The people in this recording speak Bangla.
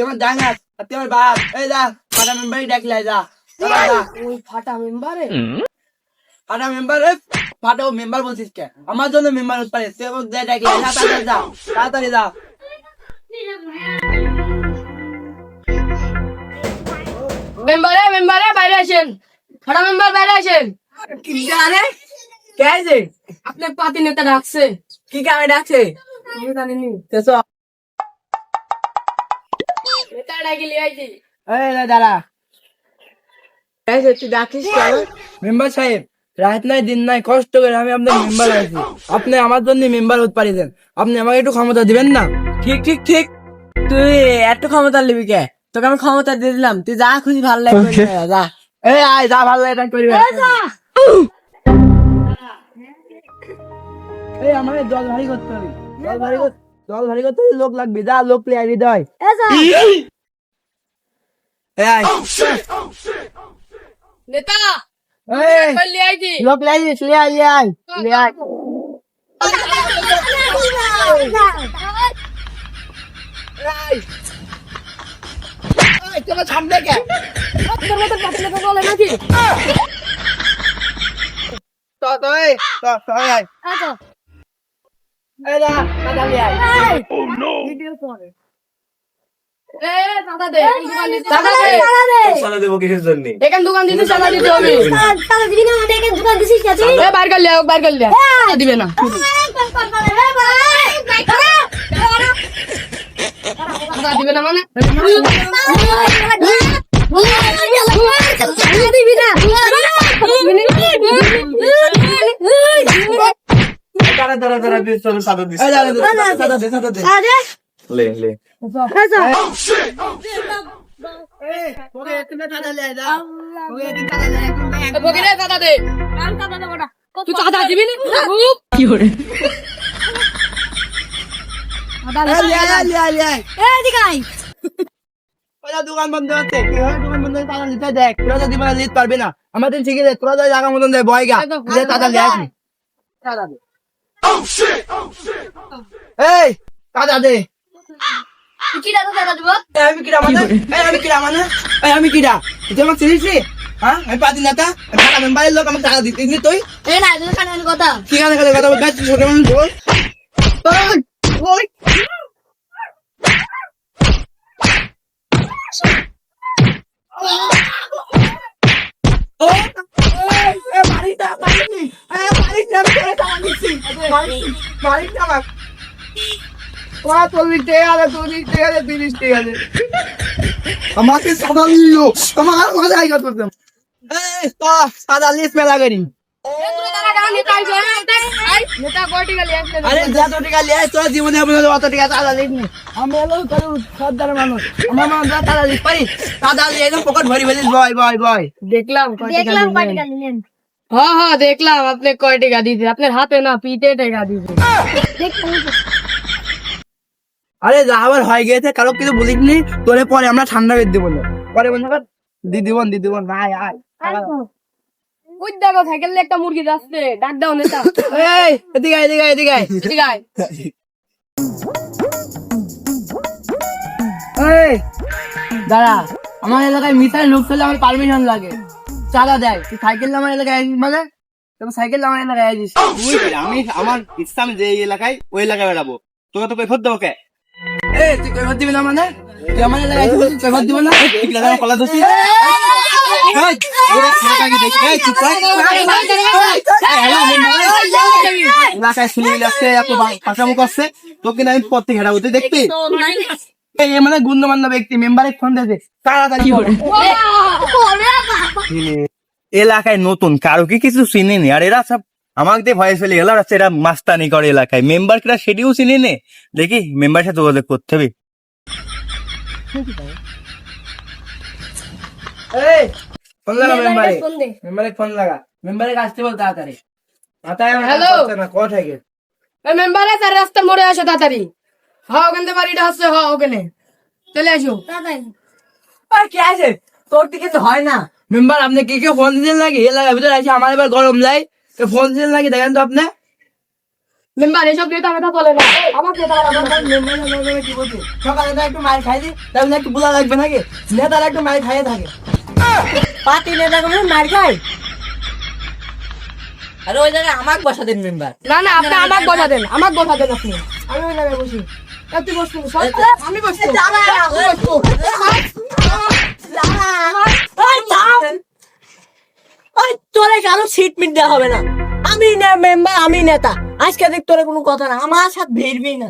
আমার ডাঙ্গাস আর আমার বাপ। এই যা ফাটা মেম্বারই ডাকলে যা। ওই ফাটা মেম্বারে ফাটা মেম্বার ফাটা মেম্বার বলছিস কে? আমার জন্য মেম্বার হতে পারে। তুই আমার যা ডাকলে যা তাড়াতাড়ি যা তাড়াতাড়ি যা। মেম্বারে মেম্বারে বাইরে আসেন। ফাটা মেম্বার বাইরে আসেন। কি জানে? কে আছে আপনার পাতি নেতা ডাকছে। কি কামে ডাকছে? আমি জানিনি। দাঁড়া। তুই ডাকিস মেম্বার সাহেব রাত নাই দিন নাই কষ্ট করে আমি আপনার মেম্বার আছি আপনি আমার জন্য মেম্বার হতে পারিছেন। আপনি আমাকে একটু ক্ষমতা দিবেন না? ঠিক ঠিক ঠিক। তুই এত ক্ষমতা নিবি কে? তোকে আমি ক্ষমতা দিয়ে দিলাম। তুই যা খুশি ভালো লাগবে যা। এই আয় যা ভালো লাগে তাই করবে। এই আমার জল ভারী করতে হবে। জল ভারী করতে জল ভারী করতে হলে লোক লাগবে যা লোক প্লেয়ার হৃদয় এই আয় নেতা এই কই লিয়ে আইছি লোক লাগিস লিয়ে আয় লিয়ে আয় লিয়ে আয় এই, তোমার সামনে কে তোর মতো পাতি নেতা বলে নাকি তো তো এই তো তো এই আয় আচ্ছা দিবি না দিবে না মানে দিবি না দাঁড়া দাঁড়া দাঁড়া চলো সাদা দিস দাদা দে দাদা দে আরে। লে লে। তুই চাঁদা দিবি কি করে? দোকান বন্ধ হচ্ছে দোকান বন্ধ তারা নিতে দেখ। তোরা যদি মানে নিতে পারবি না। আমাদের ঠিক আছে তোরা জায়গা মতন দেয় বয়গা তাদের দাদা দে। এই দাদা দে। কি দাদা দিব এই আমি কিরা মানে? আমি কিরা মানে? আমি কিরা তুই আমাকে চিনিস নি? হ্যাঁ আমি পাতি নেতা। টাকা মেম্বারের লোক আমাকে টাকা দিতিস নি তুই? এ না তুই কানে কথা। কি কানে কানে কথা বলছিস ছোট মানুষ বল। ওই। ও, বাড়ি- বাড়িটা আমার। চল্লিশ টাকা আছে, চল্লিশ টাকা আছে, তিরিশ টাকা আছে। আমাকে সাদা নিল। তোমার আর মজা আই করতাম সাদা লিস মেলা করি। আরে যত টাকা লিয়ে তোর জীবনে অত টাকা সাদা লিস নি। আমি এলো করু সর্দার মানুষ। আমার মানুষ সাদা লিস পারি। সাদা লিয়ে পকেট ভরি ভরি বয় বয় বয়। দেখলাম দেখলাম পাটি গালি নেন। হ্যাঁ হ্যাঁ দেখলাম আপনি কয় টাকা দিয়েছে আপনার হাতে না পিঠে টাকা দিয়েছে আরে যা আবার হয়ে গেছে কারও কিছু বলিস নি তোরে পরে আমরা ঠান্ডা করে দিব পরে বন্ধু দিদি বোন দিদি বোন আয় আয় ওই দেখো সাইকেল একটা মুরগি যাচ্ছে ডাক দাও নেতা। এই এদিকে এদিকে এদিকে আয়। এই দাঁড়া আমার এলাকায় মিসাইল লোক চলে আমার পারমিশন লাগে। চালা দেয় তুই সাইকেল আমার এলাকায় আসিস মানে তুমি সাইকেল আমার এলাকায় আসিস তুই আমি আমার আমি যে এলাকায় ওই এলাকায় বেড়াবো তোকে তো কৈফত দেবো কে এই তুই কৈফত দিবি না মানে তুই আমার এলাকায় আসিস তুই কৈফত দিবি না কলা কর। এলাকায় তোকে হেরাবো তুই দেখবি মানে গুণমান্য ব্যক্তি মেম্বারে ফোন দিয়েছে তাড়াতাড়ি। এলাকায় নতুন কারও কি কিছু চিনিনি? আর এরা সব আমাকে দিয়ে ভয়ে ফেলে গেল এরা মাস্তানি করে এলাকায়। মেম্বার কিরা সেটিও চিনি নে দেখি মেম্বার সাথে যোগাযোগ করতে হবে। ফোন লাগা মেম্বারে। মেম্বারে ফোন লাগা। মেম্বারে আসতে বল তাড়াতাড়ি। মাথায় আমার Hello? কাজ করছে না কথা থেকে মেম্বারে তার রাস্তার মোড়ে আসো তাড়াতাড়ি। হ্যাঁ ওখান বাড়িটা আসছে হ্যাঁ ওখানে চলে আসো। তাড়াতাড়ি। আর কি আছে? তোর দিকে তো হয় না মেম্বার আপনি কি কে ফোন দিলেন নাকি এলাকার ভিতরে আছে আমার এবার গরম যায় তো ফোন দিলেন নাকি দেখেন তো আপনি মেম্বার এসব নেতা মেতা চলে না আমার নেতা কি বলছি সকালে তো একটু মার খাই দি তাহলে একটু বুলা লাগবে নাকি নেতারা একটু মার খাইয়ে থাকে পার্টি নেতা কোনো মার খায় আরে ওই জায়গায় আমাকে বসা দিন মেম্বার না না আপনি আমাকে বসা দেন আমাকে বসা দেন আপনি আমি ওই জায়গায় বসি তুই বসবি আমি বসবো আমি বসবো ওই তোরে কারও সিট মিট দেওয়া হবে না। আমি না মেম্বার আমি নেতা। আজকে দেখ তোরে কোনো কথা না। আমার সাথে ভিড়বি না।